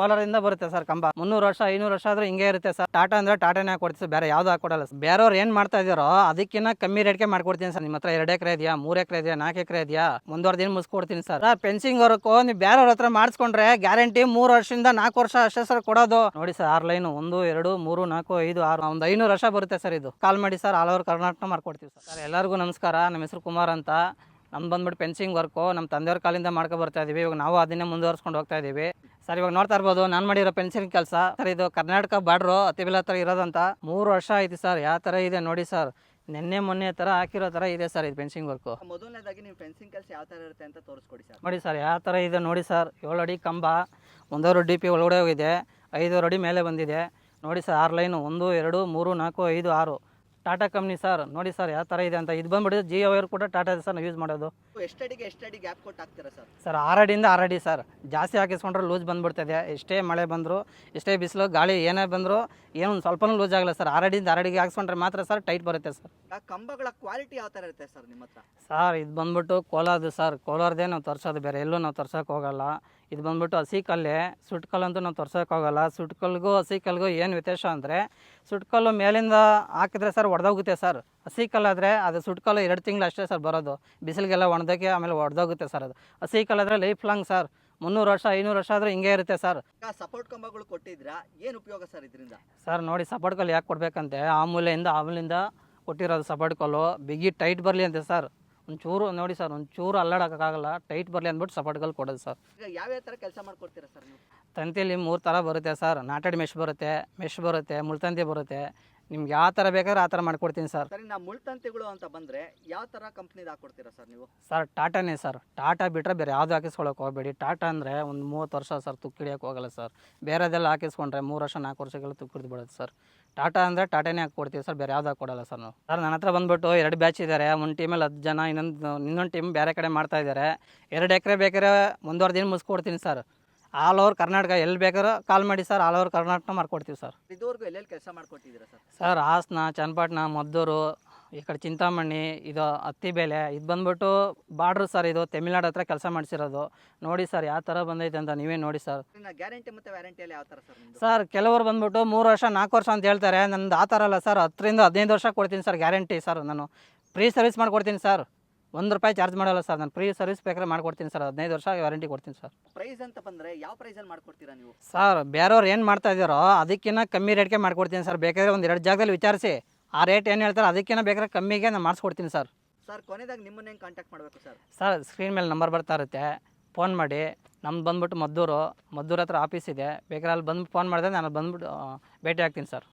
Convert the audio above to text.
ಕೋಲಾರದಿಂದ ಬರುತ್ತೆ ಸರ್ ಕಂಬ. ಮುನ್ನೂರು ವರ್ಷ, ಐನೂರು ವರ್ಷ ಆದ್ರೂ ಹಿಂಗೆ ಇರುತ್ತೆ ಸರ್. ಟಾಟಾ ಅಂದ್ರೆ ಟಾಟಾನೇ ಹಾಕೊಡ್ತೀವಿ ಬೇರೆ ಯಾವ್ದು ಹಾಕೊಡಲ್ಲ ಸರ್. ಬೇರೆಯವ್ರು ಏನು ಮಾಡ್ತಾ ಇದಾರೋ ಅದಕ್ಕಿಂತ ಕಮ್ಮಿ ರೇಟ್ಗೆ ಮಾಡ್ಕೊಡ್ತೀನಿ ಸರ್. ನಿಮ್ಮ ಹತ್ರ ಎರಡು ಎಕರೆ ಇದೆಯಾ, ಮೂರು ಎಕರೆ ಇದೆಯಾ, ನಾಲ್ಕು ಎಕರೆ ಇದೆಯಾ ಮುಂದುವರೆ ದಿನ ಮುಗಿಸ್ಕೊಡ್ತೀನಿ ಸರ್. ಫೆನ್ಸಿಂಗ್ ವರ್ಕು ನೀವು ಬೇರೆಯವ್ರ ಹತ್ರ ಮಾಡಿಸ್ಕೊಂಡ್ರೆ ಗ್ಯಾರಂಟಿ ಮೂರು ವರ್ಷದಿಂದ ನಾಲ್ಕು ವರ್ಷ ಅಷ್ಟೇ ಸರ್ ಕೊಡೋದು. ನೋಡಿ ಸರ್, ಆರ್ ಲೈನ್, ಒಂದು, ಎರಡು, ಮೂರು, ನಾಲ್ಕು, ಐದು, ಆರು, ಒಂದು ಐನೂರು ವರ್ಷ ಬರುತ್ತೆ ಸರ್ ಇದು. ಕಾಲ್ ಮಾಡಿ ಸರ್, ಆಲ್ ಓವರ್ ಕರ್ನಾಟಕ ಮಾಡ್ಕೊಡ್ತೀವಿ ಸರ್. ಎಲ್ಲರಿಗೂ ನಮಸ್ಕಾರ. ನಮ್ಮ ಹೆಸರು ಕುಮಾರ್ ಅಂತ. ನಮ್ದು ಬಂದ್ಬಿಟ್ಟು ಫೆನ್ಸಿಂಗ್ ವರ್ಕು ನಮ್ಮ ತಂದೆಯವ್ರ ಕಾಲಿಂದ ಮಾಡ್ಕೊ ಬರ್ತಾ ಇದೀವಿ. ಇವಾಗ ನಾವು ಅದನ್ನೇ ಮುಂದುವರ್ಸ್ಕೊಂಡು ಹೋಗ್ತಾ ಇದೀವಿ. ಸರ್ ಇವಾಗ ನೋಡ್ತಾ ಇರ್ಬೋದು ನಾನು ಮಾಡಿರೋ ಪೆನ್ಷನ್ ಕೆಲಸ. ಸರ್ ಇದು ಕರ್ನಾಟಕ ಬಾರ್ಡ್ರು ಅತಿಬಿಲ್ ಹತ್ರ ಇರೋದಂತ. ಮೂರು ವರ್ಷ ಆಯ್ತು ಸರ್ ಯಾವ ಥರ ಇದೆ ನೋಡಿ ಸರ್. ನಿನ್ನೆ ಮೊನ್ನೆ ಥರ ಹಾಕಿರೋ ಥರ ಇದೆ ಸರ್ ಇದು ಫೆನ್ಸಿಂಗ್ ವರ್ಕು ಮೊದಲನೇದಾಗಿ ನೀವು ಪೆನ್ಸಿಂಗ್ ಕೆಲಸ ಯಾವ ಥರ ಇರುತ್ತೆ ಅಂತ ತೋರಿಸ್ಕೊಡಿ ಸರ್. ನೋಡಿ ಸರ್ ಯಾವ ಥರ ಇದೆ ನೋಡಿ ಸರ್. ಏಳು ಅಡಿ ಕಂಬ ಒಂದೂವರೆ ಡಿ ಪಿ ಒಳಗಡೆ ಹೋಗಿದೆ ಐದೂವರೆ ಅಡಿ ಮೇಲೆ ಬಂದಿದೆ. ನೋಡಿ ಸರ್ ಆರು ಲೈನು ಒಂದು ಎರಡು ಮೂರು ನಾಲ್ಕು ಐದು ಆರು. ಟಾಟಾ ಕಂಪ್ನಿ ಸರ್ ನೋಡಿ ಸರ್ ಯಾವ ಥರ ಇದೆ ಅಂತ. ಇದು ಬಂದ್ಬಿಟ್ಟು ಜಿಯೋ ವೈರ್ ಕೂಡ ಟಾಟಾ ಇದೆ ಸರ್ ನಾವು ಯೂಸ್ ಮಾಡೋದು. ಎಷ್ಟಡಿಗೆ ಎಷ್ಟಡಿ ಗ್ಯಾಪ್ ಕೊಟ್ಟು ಹಾಕ್ತೀರಾ ಸರ್? ಸರ್ ಆರಡಿಯಿಂದ ಆರಡಿ ಸರ್. ಜಾಸ್ತಿ ಹಾಕಿಸ್ಕೊಂಡ್ರೆ ಲೂಸ್ ಬಂದ್ಬಿಡ್ತದೆ. ಎಷ್ಟೇ ಮಳೆ ಬಂದರೂ ಎಷ್ಟೇ ಬಿಸಿಲು ಗಾಳಿ ಏನೇ ಬಂದರೂ ಏನೋ ಒಂದು ಸ್ವಲ್ಪನೂ ಲೂಸ್ ಆಗಲ್ಲ ಸರ್. ಆರಡಿಯಿಂದ ಆರಡಿಗೆ ಹಾಕ್ಸ್ಕೊಂಡ್ರೆ ಮಾತ್ರ ಸರ್ ಟೈಟ್ ಬರುತ್ತೆ ಸರ್. ಆ ಕಂಬಗಳ ಕ್ವಾಲಿಟಿ ಯಾವ ಥರ ಇರುತ್ತೆ ಸರ್ ನಿಮ್ಮ ಹತ್ರ? ಸರ್ ಇದು ಬಂದ್ಬಿಟ್ಟು ಕೋಲಾರದು ಸರ್. ಕೋಲಾರದೇ ನಾವು ತರ್ಸೋದು ಬೇರೆ. ಎಲ್ಲೂ ನಾವು ತರ್ಸೋಕೆ ಹೋಗಲ್ಲ. ಇದು ಬಂದ್ಬಿಟ್ಟು ಹಸಿ ಕಲ್ಲೇ. ಸುಟ್ಕಲ್ಲಂತೂ ನಾವು ತೋರ್ಸೋಕ್ಕಾಗಲ್ಲ ಸುಟ್ಕಲ್ಗೂ ಹಸಿ ಕಲ್ಲಿಗೂ ಏನು ವ್ಯತ್ಯಾಸ ಅಂದರೆ ಸುಟ್ಕಲ್ಲು ಮೇಲಿಂದ ಹಾಕಿದ್ರೆ ಸರ್ ಒಡೆದೋಗುತ್ತೆ ಸರ್. ಹಸಿ ಕಲ್ಲಾದರೆ ಅದು ಸುಟ್ಕಲ್ಲು ಎರಡು ತಿಂಗಳು ಅಷ್ಟೇ ಸರ್ ಬರೋದು. ಬಿಸಿಲಿಗೆಲ್ಲ ಒಣದಕ್ಕೆ ಆಮೇಲೆ ಒಡೆದೋಗುತ್ತೆ ಸರ್ ಅದು. ಹಸಿ ಕಲ್ಲಾದರೆ ಲೈಫ್ ಲಾಂಗ್ ಸರ್. ಮುನ್ನೂರು ವರ್ಷ ಐನೂರು ವರ್ಷ ಆದರೂ ಹಿಂಗೆ ಇರುತ್ತೆ ಸರ್. ಸಪೋರ್ಟ್ ಕಂಬಗಳು ಕೊಟ್ಟಿದ್ರಾ? ಏನು ಉಪಯೋಗ ಸರ್ ಇದರಿಂದ? ಸರ್ ನೋಡಿ ಸಪೋರ್ಟ್ ಕಲ್ಲು ಯಾಕೆ ಕೊಡಬೇಕಂತೆ? ಆ ಮೂಲೆಯಿಂದ ಆ ಮೂಲೆಯಿಂದ ಕೊಟ್ಟಿರೋದು ಸಪೋರ್ಟ್ ಕಲ್ಲು. ಬಿಗಿ ಟೈಟ್ ಬರಲಿ ಅಂತೆ ಸರ್. ಒಂಚೂರು ನೋಡಿ ಸರ್ ಒಂಚೂರು ಅಲ್ಲಾಡೋಕ್ಕಾಗಲ್ಲ ಟೈಟ್ ಬರಲಿ ಅಂದ್ಬಿಟ್ಟು ಸಪೋರ್ಟ್ಗಳು ಕೊಡೋದು ಸರ್. ಈಗ ಯಾವ್ಯಾವ ಥರ ಕೆಲಸ ಮಾಡ್ಕೊಡ್ತೀರಾ ಸರ್ ನೀವು? ತಂತಿಯಲ್ಲಿ ಮೂರು ಥರ ಬರುತ್ತೆ ಸರ್. ನಾಟೆಡ್ ಮೆಶ್ ಬರುತ್ತೆ ಮೆಶ್ ಬರುತ್ತೆ ಮುಳ್ತಂತಿ ಬರುತ್ತೆ. ನಿಮ್ಗೆ ಯಾವ ಥರ ಬೇಕಾದ್ರೆ ಆ ಥರ ಮಾಡಿಕೊಡ್ತೀನಿ ಸರ್. ಸರಿ ನಾವು ಮುಳ್ತಂತಿಗಳು ಅಂತ ಬಂದರೆ ಯಾವ ಥರ ಕಂಪ್ನಿದು ಹಾಕ್ಕೊಡ್ತೀರಾ ಸರ್ ನೀವು? ಸರ್ ಟಾಟಾನೇ ಸರ್. ಟಾಟಾ ಬಿಟ್ಟರೆ ಬೇರೆ ಯಾವುದು ಹಾಕಿಸ್ಕೊಳಕ್ಕೆ ಹೋಗಬೇಡಿ. ಟಾಟಾ ಅಂದರೆ ಒಂದು ಮೂವತ್ತು ವರ್ಷ ಸರ್ ತುಕ್ಕಿಡಿಯೋಕೆ ಹೋಗಲ್ಲ ಸರ್. ಬೇರೆದೆಲ್ಲ ಹಾಕಿಸ್ಕೊಂಡ್ರೆ ಮೂರು ವರ್ಷ ನಾಲ್ಕು ವರ್ಷಗಳು ತುಕ್ಕಿಡ್ದು ಬಿಡುತ್ತೆ ಸರ್. ಟಾಟಾ ಅಂದರೆ ಟಾಟಾನೇ ಹಾಕ್ಕೊಡ್ತೀವಿ ಸರ್ ಬೇರೆ ಯಾವ್ದು ಹಾಕ್ಕೊಡಲ್ಲ ಸರ್ ನಾವು. ಸರ್ ನನ್ನ ಹತ್ರ ಬಂದ್ಬಿಟ್ಟು ಎರಡು ಬ್ಯಾಚ್ ಇದ್ದಾರೆ ಒಂದು ಟೀಮಲ್ಲಿ ಹತ್ತು ಜನ ಇನ್ನೊಂದು ಇನ್ನೊಂದು ಟೀಮ್ ಬೇರೆ ಕಡೆ ಮಾಡ್ತಾ ಇದ್ದಾರೆ ಎರಡು ಎಕರೆ ಬೇಕಾದ್ರೆ ಒಂದೂವರೆ ದಿನ ಮುಗಿಸ್ಕೊಡ್ತೀನಿ ಸರ್. ಆಲ್ ಓವರ್ ಕರ್ನಾಟಕ ಎಲ್ಲಿ ಬೇಕಾದ್ರೂ ಕಾಲ್ ಮಾಡಿ ಸರ್ ಆಲ್ ಓವರ್ ಕರ್ನಾಟಕ ಮಾಡ್ಕೊಡ್ತೀವಿ ಸರ್. ಇದುವರೆಗೂ ಎಲ್ಲೆಲ್ಲಿ ಕೆಲಸ ಮಾಡ್ಕೊಟ್ಟಿದ್ದೀರಾ ಸರ್? ಸರ್ ಹಾಸನ ಚನ್ನಪಟ್ಟಣ ಮದ್ದೂರು ಈ ಕಡೆ ಚಿಂತಾಮಣಿ ಇದು ಹತ್ತಿಬೇಲೆ ಇದು ಬಂದ್ಬಿಟ್ಟು ಬಾರ್ಡ್ರ್ ಸರ್ ಇದು ತಮಿಳ್ನಾಡು ಹತ್ರ ಕೆಲಸ ಮಾಡಿಸಿರೋದು. ನೋಡಿ ಸರ್ ಯಾವ ಥರ ಬಂದೈತೆ ಅಂತ ನೀವೇ ನೋಡಿ ಸರ್. ಇನ್ನು ಗ್ಯಾರಂಟಿ ಮತ್ತು ವ್ಯಾರಂಟಿಯಲ್ಲಿ ಯಾವ ಥರ ಸರ್ ಸರ್ ಕೆಲವರು ಬಂದ್ಬಿಟ್ಟು ಮೂರು ವರ್ಷ ನಾಲ್ಕು ವರ್ಷ ಅಂತ ಹೇಳ್ತಾರೆ. ನಂದು ಆ ಥರ ಅಲ್ಲ ಸರ್ ಹತ್ತರಿಂದ ಹದಿನೈದು ವರ್ಷ ಕೊಡ್ತೀನಿ ಸರ್ ಗ್ಯಾರಂಟಿ ಸರ್ ನಾನು. ಫ್ರೀ ಸರ್ವಿಸ್ ಮಾಡ್ಕೊಡ್ತೀನಿ ಸರ್. ಒಂದು ರೂಪಾಯಿ ಚಾರ್ಜ್ ಮಾಡಲ್ಲ ಸರ್ ನಾನು ಫ್ರೀ ಸರ್ವಿಸ್ ಬೇಕಾದ್ರೆ ಮಾಡ್ಕೊಡ್ತೀನಿ ಸರ್ ಹದಿನೈದು ವರ್ಷ ವ್ಯಾರಂಟಿ ಕೊಡ್ತೀನಿ ಸರ್. ಪ್ರೈಸ್ ಅಂತ ಬಂದರೆ ಯಾವ ಪ್ರೈಸಲ್ಲಿ ಮಾಡ್ಕೊಡ್ತೀರಾ ನೀವು? ಸರ್ ಬೇರೆಯವ್ರು ಏನು ಮಾಡ್ತಾ ಇದ್ದಾರೋ ಅದಕ್ಕಿಂತ ಕಮ್ಮಿ ರೇಟ್ಗೆ ಮಾಡ್ಕೊಡ್ತೀನಿ ಸರ್ ಬೇಕಾದ್ರೆ ಒಂದು ಎರಡು ಜಾಗದಲ್ಲಿ ವಿಚಾರಿಸಿ. ಆ ರೇಟ್ ಏನು ಹೇಳ್ತಾರೆ ಅದಕ್ಕಿಂತ ಬೇಕಾದ್ರೆ ಕಮ್ಮಿಗೆ ನಾನು ಮಾಡಿಸ್ಕೊಡ್ತೀನಿ ಸರ್. ಸರ್ ಕೊನೆದಾಗ ನಿಮ್ಮನ್ನ ಹೆಂಗೆ ಕಾಂಟ್ಯಾಕ್ಟ್ ಮಾಡಬೇಕು ಸರ್? ಸರ್ ಸ್ಕ್ರೀನ್ ಮೇಲೆ ನಂಬರ್ ಬರ್ತಾ ಇರುತ್ತೆ. ಫೋನ್ ಮಾಡಿ. ನಮ್ದು ಬಂದ್ಬಿಟ್ಟು ಮದ್ದೂರು. ಮದ್ದೂರು ಹತ್ರ ಆಫೀಸ್ ಇದೆ. ಬೇಕಾದ್ರೆ ಅಲ್ಲಿ ಬಂದು ಫೋನ್ ಮಾಡಿದ್ರೆ ನಾನು ಬಂದ್ಬಿಟ್ಟು ಆ, ಭೇಟಿ ಆಗ್ತೀನಿ ಸರ್.